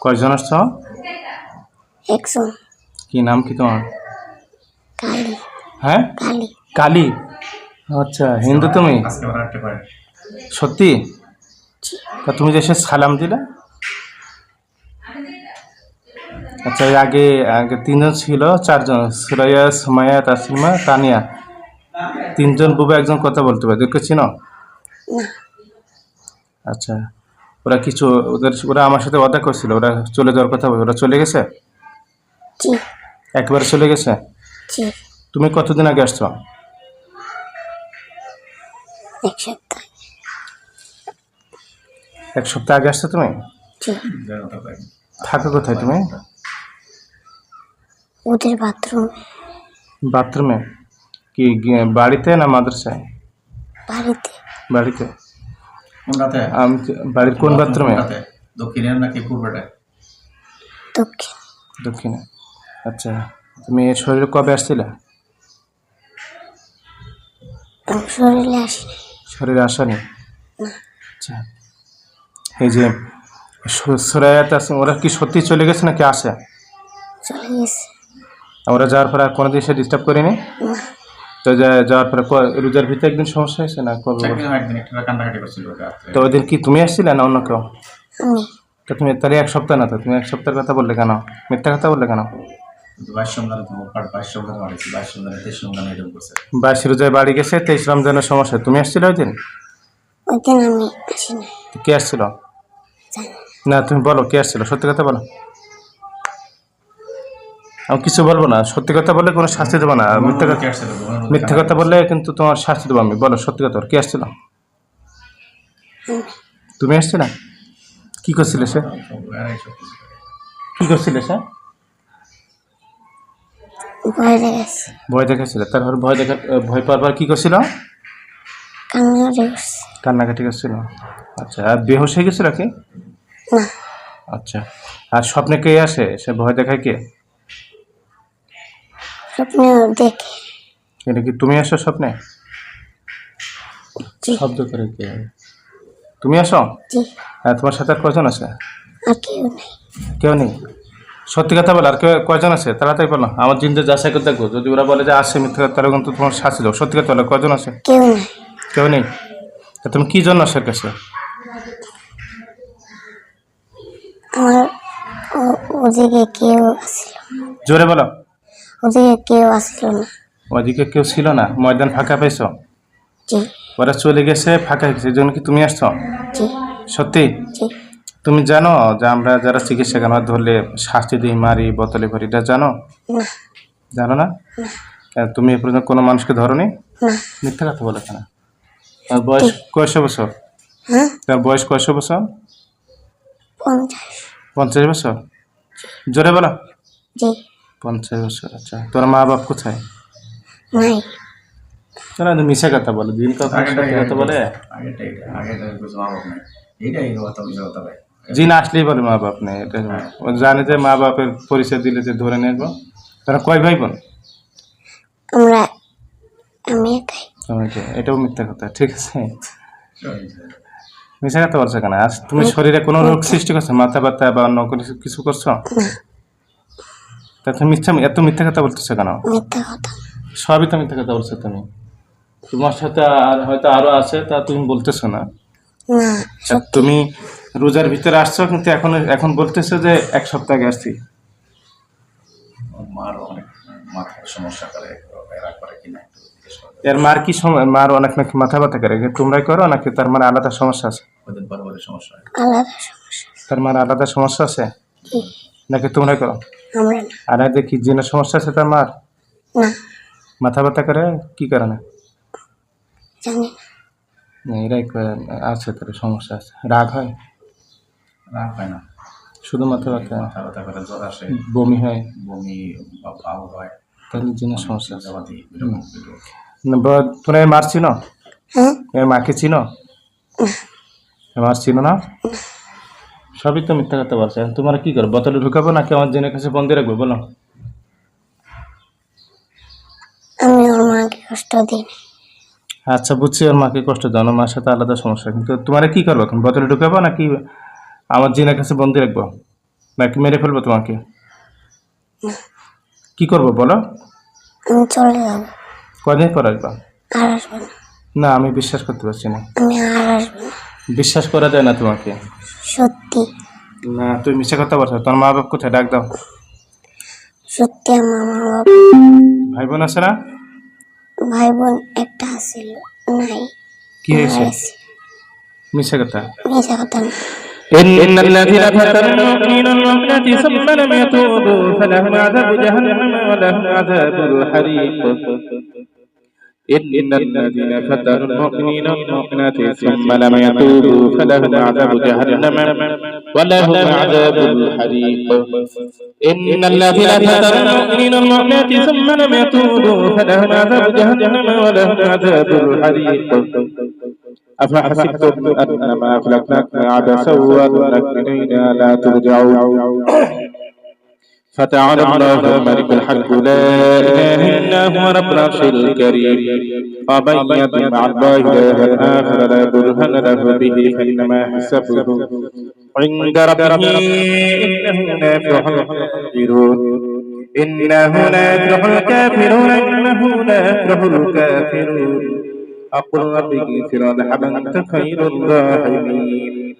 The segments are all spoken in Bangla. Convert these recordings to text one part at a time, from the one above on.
কয়জন আসছ? একজন। কি নাম কি তোমার? কালী। হ্যাঁ? কালী। কালী? আচ্ছা হিন্দু তুমি? সত্যি? তা তুমি যে সে সালাম দিলে? আচ্ছা আগে আগে তিনজন ছিল চারজন। সুরাইয়া সুমাইয়া তাসিমা তানিয়া। তিনজন বুবা একজন কথা বলতে পারে। চিনো? না। আচ্ছা। ওরা কিছু ওদের ওরা আমার সাথে ওয়াদা করছিল ওরা চলে যাওয়ার কথা বলে ওরা চলে গেছে? জি। একবারে চলে গেছে? জি। তুমি কতদিন আগে আসছো? এক সপ্তাহ। এক সপ্তাহ আগে আসছো তুমি? জি। থাকো কোথায় তুমি? ওদের বাথরুম। বাথরুমে? কি বাড়িতে না মাদ্রাসায়? বাড়িতে। বাড়িতে। কোনটাতে? আমি তো- বাড়ির কোন বাথরুমে? দক্ষিণের নাকি পূর্বটায়? দক্ষিণ। দক্ষিণে। আচ্ছা তুমি শরীরে কবে আসছিলে? শরীরে আসি নাই। শরীরে আসেনি? আচ্ছা এই যে সু- সুরায়াত আছে ওরা কি সত্যি চলে গেছে নাকি আসে? চলে গেছে। ওরা যাওয়ার পরে আর কোনোদিন সে ডিস্টার্ব করেনি? না। তো যা- যাওয়ার পরে ক- রোজার ভিতরে একদিন সমস্যা হয়েছে না কবে? একদিন একদিন একটা কান্নাকাটি করছিল রাত্রে। তো ওই দিন কি তুমি আসছিলে না অন্য কেউ? তো তুমি তাহলে এক সপ্তাহ না তো তুমি এক সপ্তাহের কথা বললে কেন? মিথ্যা কথা বললে কেন? বাইশ রোজায় বাড়ি গেছে তেইশ রমজানের সমস্যা। তুমি আসছিলে ওই দিন? কে আসছিল? না তুমি বলো কে আসছিল? সত্যি কথা বলো। আমি কিছু বলব না। সত্যি কথা বললে কোনো শাস্তি দেবো না। মিথ্যা কথা মিথ্যা কথা বললে কিন্তু তোমার শাস্তি দেবো আমি। বলো সত্যি কথা। কে আসছিল? তুমি আসছিলে? কি করছিলে সে। কি করছিলে সে? ভয় দেখাচ্ছিল? তারপর ভয় দেখা ভয় পাওয়ার পর কি করছিল? কান্নাকাটি করছিল। আচ্ছা আর বেহোশ হয়ে গেছিল কি? আচ্ছা আর স্বপ্নে কে আসে? সে ভয় দেখায় কে? স্বপ্নে দেখে। এটা কি তুমি আসো স্বপ্নে? জি। শব্দ করে কে? তুমি আসো? জি। হ্যাঁ তোমার সাথে আর কজন আছে? আর কেউ নেই। কেউ নেই? সত্যি কথা বলো আর কেউ কয়জন আছে? তাড়াতাড়ি বলো। আমার জিন্দে যাচাই করে দেখো যদি ওরা বলে যে আসে মিথ্যা কথা তাহলে কিন্তু তোমার শাস্তি দেবো। সত্যি কথা বলো কয়জন আছে? কেউ নাই। কেউ নেই? তা তুমি কী জন্য আসে কাছে? আমার ওদিকে কেউ আসছিল জোরে বলো। ওদিকে কেউ আসছিল না। ওইদিকে কেউ ছিল না? ময়দান ফাঁকা পাইছো জি। ওরা চলে গেছে ফাঁকা গেছে এই জন্য কি তুমি আসছো? জি। সত্যি? জি। তুমি জানো যে আমরা যারা চিকিৎসা কেন ধরলে শাস্তি দিই মারি বোতলে ভরি এটা জানো? না। জানো না? কেন তুমি এ পর্যন্ত কোনো মানুষকে ধরনি? না। মিথ্যা কথা বলে কেন? তার বয়স কয়শো বছর? হ্যাঁ? তার বয়স কয়শো বছর? পঞ্চাশ। পঞ্চাশ বছর? জোরে বলো। জি। পঞ্চাশ বছর আচ্ছা। তোর মা বাপ কোথায়? নাই। মিশা কথা বলে দিন কথা কথা বলে জিন আসলেই বলে মা বাপ নেই এটা ও জানে যে মা বাপের পরিচয় দিলে যে ধরে নেব। তারা কয় ভাই বোন? আমরা আমি একাই। এটাও মিথ্যা কথা ঠিক আছে। মিশা কথা বলছো কেন? আজ তুমি শরীরে কোনো রোগ সৃষ্টি করছ? মাথা ব্যথা বা অন্য কিছু- কিছু করছ? তা তুমি মিথ্যা এত মিথ্যা কথা বলতেছো কেন? মিথ্যা কথা। সবই তো মিথ্যা কথা বলছো তুমি। তোমার সাথে আর হয়তো আরও আছে তা তুমি বলতেছো না। তুমি রোজার ভিতরে আসছো কিন্তু এখন এখন বলতেছো যে এক সপ্তাহ আগে আসছি। মার অনেক মাথার সমস্যা করে এরা করে কিনা। এর মার কি মার অনেক নাকি মাথা ব্যথা করে? তোমরাই করো নাকি তার মানে আলাদা সমস্যা আছে? হয়। সমস্যা। তার মানে আলাদা সমস্যা আছে? নাকি তোমরাই করো? আমরা না। আর এদের কি জিনের সমস্যা আছে তার মার না। মাথা ব্যথা করে? কি কারণে? জানি না। এরাই করে, আছে তার সমস্যা আছে। রাগ হয়? রাগ হয় না। শুধু মাথা ব্যথা? মাথা ব্যথা করে জ্বর আসে। বমি হয়? বমি বা ভাও হয়। তাহলে জিনের সমস্যা আছে। একটু না, তোমরা মার চিনো? হ্যাঁ। মাকে চিনো? এর মার চিনো না। সবই তো মিথ্যা কথা বলছে। এখন তোমরা কি করো? বোতলে ঢুকাবো নাকি আমার জেনের কাছে বন্দি রাখব? বলো। আমি ওর মাকে কষ্ট দিই। আচ্ছা বুঝছি ওর মাকে কষ্ট দাও। না, মার সাথে আলাদা সমস্যা। কিন্তু তোমার কি করব এখন? বোতলে ঢুকাবো নাকি আমার জিনের কাছে বন্দি রাখব? নাকি মেরে ফেলব তোমাকে? কি করব বলো? আমি চলে যাব। কদিন পর আসবা? আর আসব না। না আমি বিশ্বাস করতে পারছি না। আমি আর আসব না। বিশ্বাস করা যায় না তোমাকে সত্যি না তুমি মিশে কথা বলছো তোমার মা বাপ কোথায় ডাক দাও সত্যি আমার মা বাবা ভাই বোন আছে না ভাই বোন একটা আসছিল নাই কি হয়েছে মারা গেছে। মিশে কথা মিশা কথা না إن الذين فتنوا المؤمنين والمؤمنات ثم لم يتوبوا فلهم عذاب جهنم ولهم عذاب الحريق إن الذين فتنوا المؤمنين والمؤمنات ثم لم يتوبوا فلهم عذاب جهنم ولهم عذاب الحريق. إن الذين فتنوا المؤمنين والمؤمنات ثم لم يتوبوا فلهم عذاب جهنم ولهم عذاب الحريق. أفحسبتم أنما خلقناكم عبثا وأنكم إلينا لا ترجعون. فتعالى الله ملك الحق. لا إله إلا هو رب العرش الكريم. وبيض مع الله إلها آخر لا برهان له به فإنما حسبه. عند ربه إنه لا يفلح الكافرون إنه لا يفلح الكافرون. إنه لا يفلح الكافرون. أقل ربك اغفر وارحم أنت خير الراحمين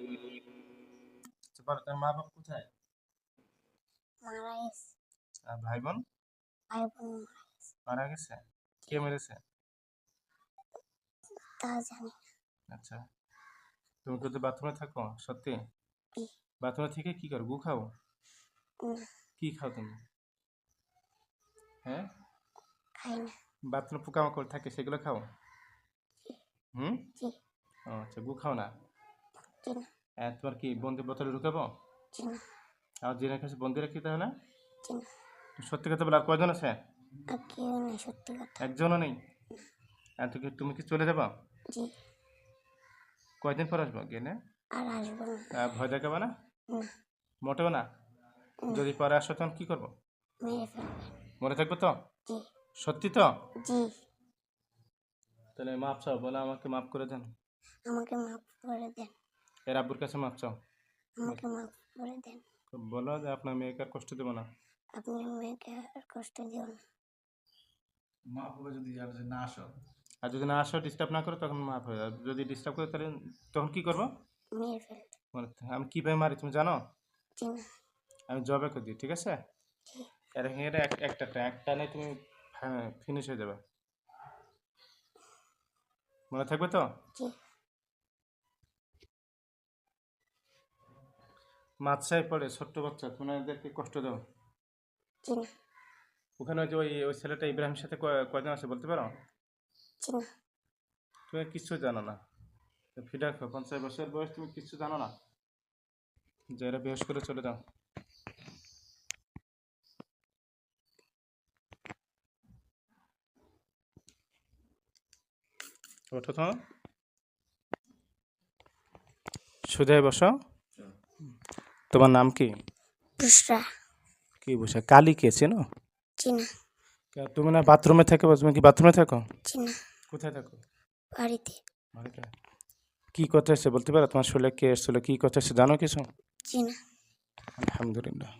মারা গেছে আর ভাই বোন ভাই বোন মারা গেছে? কে মেরেছে? তা জানি আচ্ছা। তুমি কিন্তু বাথরুমে থাকো? সত্যি। বাথরুমে থেকে কি করো? গু খাও? কি খাও তুমি? হ্যাঁ? খাই না। বাথরুমে পোকামাকড় থাকে সেগুলো খাও? হুম? আচ্ছা গু খাও না? তোমার কি বন্দি বোতলে ঢুকাবো? আর জেনে কাছে বন্দি রাখি তাহলে? সত্যি কথা বলে আর কয়জন আছে? একজনও নেই? আর তুমি তুমি কি চলে যাব? কয়দিন পর আসব গেলে? আর ভয় দেখাবো না? না। মোটেও না? যদি পরে আসো তখন কি করব? মনে থাকব তো? সত্যি তো? তাহলে মাপ চাও বলে আমাকে মাফ করে দেন। আমাকে মাফ করে দেন। এর আব্বুর কাছে মাপ চাও। আমাকে মাফ করে দেন। তো বলো যে আপনার মেয়েকে আর কষ্ট দেবো না। আপনি মেয়েকে আর কষ্ট দিও না। মা বাবা যদি আর যদি না আসো। আর যদি না আসো ডিস্টার্ব না করো তখন মাফ হয়ে যাবে যদি ডিস্টার্ব করে তাহলে তখন কি করব? মেরে ফেলবে মনে আমি কীভাবে মারি তুমি জানো? জি না। আমি জবে করে দিই ঠিক আছে? এটা এক- একটা টা- একটা নেই তুমি ফিনিশ হয়ে যাবে। মনে থাকবে তো? জি। মাছায় পড়ে ছোট্ট বাচ্চা তুমি এদেরকে কষ্ট দাও। ওখানে যে ওই ওই ছেলেটা ইব্রাহিমের সাথে কয়- কয়জন আছে বলতে পারো? তুমি কিচ্ছু জানো না। ফিডা খাও পঞ্চাশ বছর বয়স তুমি কিচ্ছু জানো না? যে এরা বেহস করে চলে যাও। ওঠো তো। সুজায় বসো। তোমার নাম কি? বুসরা কি বুশরা কালী কে? চেনো? জি না কে- তুমি না বাথরুমে থাকো তুমি কি বাথরুমে থাকো? জি না কোথায় থাকো? বাড়িতে। বাড়িতে? কি কথা সে বলতে পারো? তোমার শরীরে কে এসেছিল? কি কথা সে জানো কিছু? জি না আলহামদুলিল্লাহ।